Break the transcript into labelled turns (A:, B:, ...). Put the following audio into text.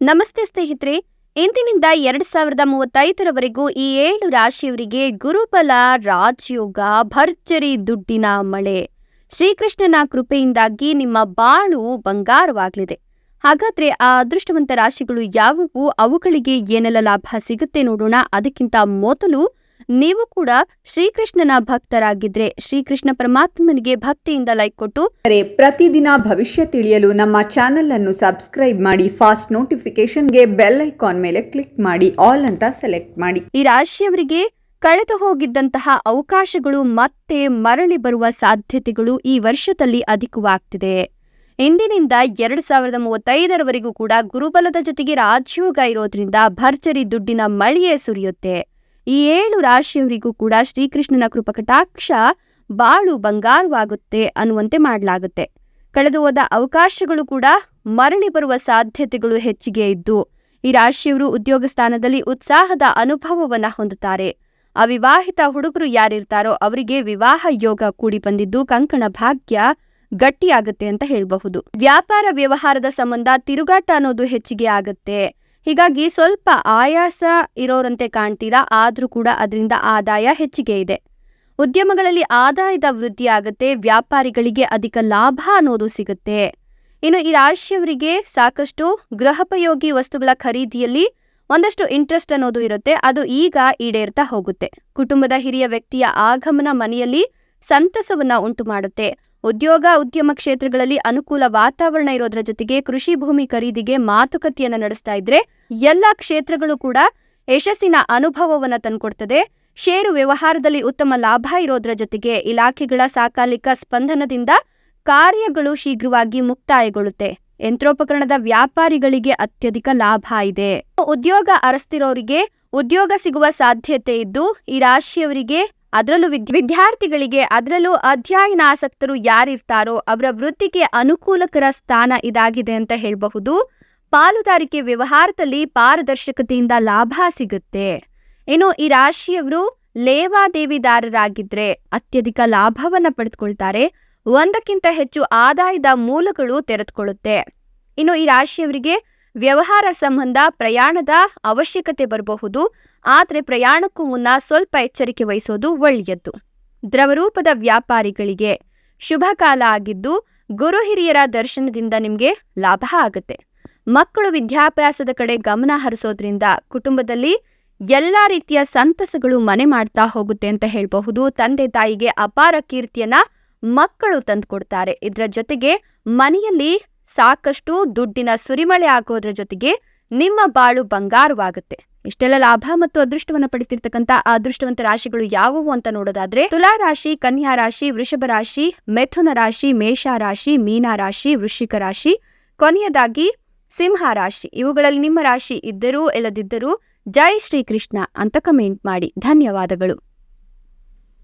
A: ನಮಸ್ತೆ ಸ್ನೇಹಿತರೆ, ಇಂದಿನಿಂದ ಎರಡ್ ಸಾವಿರದ ಮೂವತ್ತೈದರವರೆಗೂ ಈ ಏಳು ರಾಶಿಯವರಿಗೆ ಗುರುಬಲ, ರಾಜಯೋಗ, ಭರ್ಜರಿ ದುಡ್ಡಿನ ಮಳೆ. ಶ್ರೀಕೃಷ್ಣನ ಕೃಪೆಯಿಂದಾಗಿ ನಿಮ್ಮ ಬಾಳು ಬಂಗಾರವಾಗಲಿದೆ. ಹಾಗಾದ್ರೆ ಆ ಅದೃಷ್ಟವಂತ ರಾಶಿಗಳು ಯಾವುವು? ಅವುಗಳಿಗೆ ಏನೆಲ್ಲ ಲಾಭ ಸಿಗುತ್ತೆ ನೋಡೋಣ. ಅದಕ್ಕಿಂತ ಮೊದಲು ನೀವು ಕೂಡ ಶ್ರೀಕೃಷ್ಣನ ಭಕ್ತರಾಗಿದ್ರೆ ಶ್ರೀಕೃಷ್ಣ ಪರಮಾತ್ಮನಿಗೆ ಭಕ್ತಿಯಿಂದ ಲೈಕ್ ಕೊಟ್ಟು
B: ಪ್ರತಿದಿನ ಭವಿಷ್ಯ ತಿಳಿಯಲು ನಮ್ಮ ಚಾನೆಲ್ ಅನ್ನು ಸಬ್ಸ್ಕ್ರೈಬ್ ಮಾಡಿ ಫಾಸ್ಟ್ ನೋಟಿಫಿಕೇಶನ್ಗೆ ಬೆಲ್ ಐಕಾನ್ ಮೇಲೆ ಕ್ಲಿಕ್ ಮಾಡಿ ಆಲ್ ಅಂತ ಸೆಲೆಕ್ಟ್ ಮಾಡಿ.
A: ಈ ರಾಶಿಯವರಿಗೆ ಕಳೆದು ಹೋಗಿದ್ದಂತಹ ಅವಕಾಶಗಳು ಮತ್ತೆ ಮರಳಿ ಬರುವ ಸಾಧ್ಯತೆಗಳು ಈ ವರ್ಷದಲ್ಲಿ ಅಧಿಕವಾಗ್ತಿದೆ. ಇಂದಿನಿಂದ ಎರಡು ಸಾವಿರದ ಮೂವತ್ತೈದರವರೆಗೂ ಕೂಡ ಗುರುಬಲದ ಜೊತೆಗೆ ರಾಜ್ಯೋಗ ಇರೋದ್ರಿಂದ ಭರ್ಜರಿ ದುಡ್ಡಿನ ಮಳೆಯೇ ಸುರಿಯುತ್ತೆ. ಈ ಏಳು ರಾಶಿಯವರಿಗೂ ಕೂಡ ಶ್ರೀಕೃಷ್ಣನ ಕೃಪಕಟಾಕ್ಷ ಬಾಳು ಬಂಗಾರವಾಗುತ್ತೆ ಅನ್ನುವಂತೆ ಮಾಡಲಾಗುತ್ತೆ. ಕಳೆದು ಹೋದ ಅವಕಾಶಗಳು ಕೂಡ ಮರಳಿ ಬರುವ ಸಾಧ್ಯತೆಗಳು ಹೆಚ್ಚಿಗೆ ಇದ್ದು, ಈ ರಾಶಿಯವರು ಉದ್ಯೋಗ ಸ್ಥಾನದಲ್ಲಿ ಉತ್ಸಾಹದ ಅನುಭವವನ್ನ ಹೊಂದುತ್ತಾರೆ. ಅವಿವಾಹಿತ ಹುಡುಗರು ಯಾರಿರ್ತಾರೋ ಅವರಿಗೆ ವಿವಾಹ ಯೋಗ ಕೂಡಿ ಬಂದಿದ್ದು ಕಂಕಣ ಭಾಗ್ಯ ಗಟ್ಟಿಯಾಗುತ್ತೆ ಅಂತ ಹೇಳಬಹುದು. ವ್ಯಾಪಾರ ವ್ಯವಹಾರದ ಸಂಬಂಧ ತಿರುಗಾಟ ಅನ್ನೋದು ಹೆಚ್ಚಿಗೆ ಆಗುತ್ತೆ. ಹೀಗಾಗಿ ಸ್ವಲ್ಪ ಆಯಾಸ ಇರೋರಂತೆ ಕಾಣ್ತೀರಾ? ಆದರೂ ಕೂಡ ಅದರಿಂದ ಆದಾಯ ಹೆಚ್ಚಿಗೆ ಇದೆ. ಉದ್ಯಮಗಳಲ್ಲಿ ಆದಾಯದ ವೃದ್ಧಿ ಆಗುತ್ತೆ ವ್ಯಾಪಾರಿಗಳಿಗೆ ಅಧಿಕ ಲಾಭ ಅನ್ನೋದು ಸಿಗುತ್ತೆ. ಇನ್ನು ಈ ರಾಶಿಯವರಿಗೆ ಸಾಕಷ್ಟು ಗೃಹೋಪಯೋಗಿ ವಸ್ತುಗಳ ಖರೀದಿಯಲ್ಲಿ ಒಂದಷ್ಟು ಇಂಟ್ರೆಸ್ಟ್ ಅನ್ನೋದು ಇರುತ್ತೆ. ಅದು ಈಗ ಈಡೇರ್ತಾ ಹೋಗುತ್ತೆ. ಕುಟುಂಬದ ಹಿರಿಯ ವ್ಯಕ್ತಿಯ ಆಗಮನ ಮನೆಯಲ್ಲಿ ಸಂತಸವನ್ನ ಉಂಟು ಮಾಡುತ್ತೆ ಉದ್ಯೋಗ, ಉದ್ಯಮ ಕ್ಷೇತ್ರಗಳಲ್ಲಿ ಅನುಕೂಲ ವಾತಾವರಣ ಇರೋದ್ರ ಜೊತೆಗೆ ಕೃಷಿ ಭೂಮಿ ಖರೀದಿಗೆ ಮಾತುಕತೆಯನ್ನ ನಡೆಸ್ತಾ ಇದ್ರೆ ಎಲ್ಲಾ ಕ್ಷೇತ್ರಗಳು ಕೂಡ ಯಶಸ್ಸಿನ ಅನುಭವವನ್ನ ತಂದುಕೊಡ್ತದೆ. ಷೇರು ವ್ಯವಹಾರದಲ್ಲಿ ಉತ್ತಮ ಲಾಭ ಇರೋದ್ರ ಜೊತೆಗೆ ಇಲಾಖೆಗಳ ಸಾಕಾಲಿಕ ಸ್ಪಂದನದಿಂದ ಕಾರ್ಯಗಳು ಶೀಘ್ರವಾಗಿ ಮುಕ್ತಾಯಗೊಳ್ಳುತ್ತೆ. ಯಂತ್ರೋಪಕರಣದ ವ್ಯಾಪಾರಿಗಳಿಗೆ ಅತ್ಯಧಿಕ ಲಾಭ ಇದೆ. ಉದ್ಯೋಗ ಅರಸ್ತಿರೋರಿಗೆ ಉದ್ಯೋಗ ಸಿಗುವ ಸಾಧ್ಯತೆ ಇದ್ದು, ಈ ರಾಶಿಯವರಿಗೆ ಅದರಲ್ಲೂ ವಿದ್- ವಿದ್ಯಾರ್ಥಿಗಳಿಗೆ ಅದರಲ್ಲೂ ಅಧ್ಯಯನ ಆಸಕ್ತರು ಯಾರಿರ್ತಾರೋ ಅವರ ವೃತ್ತಿಗೆ ಅನುಕೂಲಕರ ಸ್ಥಾನ ಇದಾಗಿದೆ ಅಂತ ಹೇಳಬಹುದು. ಪಾಲುದಾರಿಕೆ ವ್ಯವಹಾರದಲ್ಲಿ ಪಾರದರ್ಶಕತೆಯಿಂದ ಲಾಭ ಸಿಗುತ್ತೆ. ಇನ್ನು ಈ ರಾಶಿಯವರು ಲೇವಾದೇವಿದಾರರಾಗಿದ್ರೆ ಅತ್ಯಧಿಕ ಲಾಭವನ್ನ ಪಡೆದುಕೊಳ್ತಾರೆ ಒಂದಕ್ಕಿಂತ ಹೆಚ್ಚು ಆದಾಯದ ಮೂಲಗಳು ತೆರೆದುಕೊಳ್ಳುತ್ತೆ. ಇನ್ನು ಈ ರಾಶಿಯವರಿಗೆ ವ್ಯವಹಾರ ಸಂಬಂಧ ಪ್ರಯಾಣದ ಅವಶ್ಯಕತೆ ಬರಬಹುದು, ಆದರೆ ಪ್ರಯಾಣಕ್ಕೂ ಮುನ್ನ ಸ್ವಲ್ಪ ಎಚ್ಚರಿಕೆ ವಹಿಸೋದು ಒಳ್ಳೆಯದ್ದು. ದ್ರವರೂಪದ ವ್ಯಾಪಾರಿಗಳಿಗೆ ಶುಭ ಕಾಲ ಆಗಿದ್ದು, ಗುರು ಹಿರಿಯರ ದರ್ಶನದಿಂದ ನಿಮಗೆ ಲಾಭ ಆಗುತ್ತೆ. ಮಕ್ಕಳು ವಿದ್ಯಾಭ್ಯಾಸದ ಕಡೆ ಗಮನ ಹರಿಸೋದ್ರಿಂದ ಕುಟುಂಬದಲ್ಲಿ ಎಲ್ಲ ರೀತಿಯ ಸಂತಸಗಳು ಮನೆ ಮಾಡ್ತಾ ಹೋಗುತ್ತೆ ಅಂತ ಹೇಳಬಹುದು. ತಂದೆ ತಾಯಿಗೆ ಅಪಾರ ಕೀರ್ತಿಯನ್ನ ಮಕ್ಕಳು ತಂದುಕೊಡ್ತಾರೆ. ಇದರ ಜೊತೆಗೆ ಮನೆಯಲ್ಲಿ ಸಾಕಷ್ಟು ದುಡ್ಡಿನ ಸುರಿಮಳೆ ಆಗೋದ್ರ ಜೊತೆಗೆ ನಿಮ್ಮ ಬಾಳು ಬಂಗಾರವಾಗುತ್ತೆ. ಇಷ್ಟೆಲ್ಲ ಲಾಭ ಮತ್ತು ಅದೃಷ್ಟವನ್ನ ಪಡಿತಿರ್ತಕ್ಕಂಥ ಅದೃಷ್ಟವಂತ ರಾಶಿಗಳು ಯಾವುವು ಅಂತ ನೋಡೋದಾದ್ರೆ, ತುಲಾ ರಾಶಿ, ಕನ್ಯಾ ರಾಶಿ, ವೃಷಭ ರಾಶಿ, ಮಿಥುನ ರಾಶಿ, ಮೇಷ ರಾಶಿ, ಮೀನಾ ರಾಶಿ, ವೃಶ್ಚಿಕ ರಾಶಿ. ಕೊನೆಯದಾಗಿ ಸಿಂಹ ರಾಶಿ. ಇವುಗಳಲ್ಲಿ ನಿಮ್ಮ ರಾಶಿ ಇದ್ದರೂ, ಇಲ್ಲದಿದ್ದರೂ, ಜೈ ಶ್ರೀಕೃಷ್ಣ ಅಂತ ಕಮೆಂಟ್ ಮಾಡಿ. ಧನ್ಯವಾದಗಳು.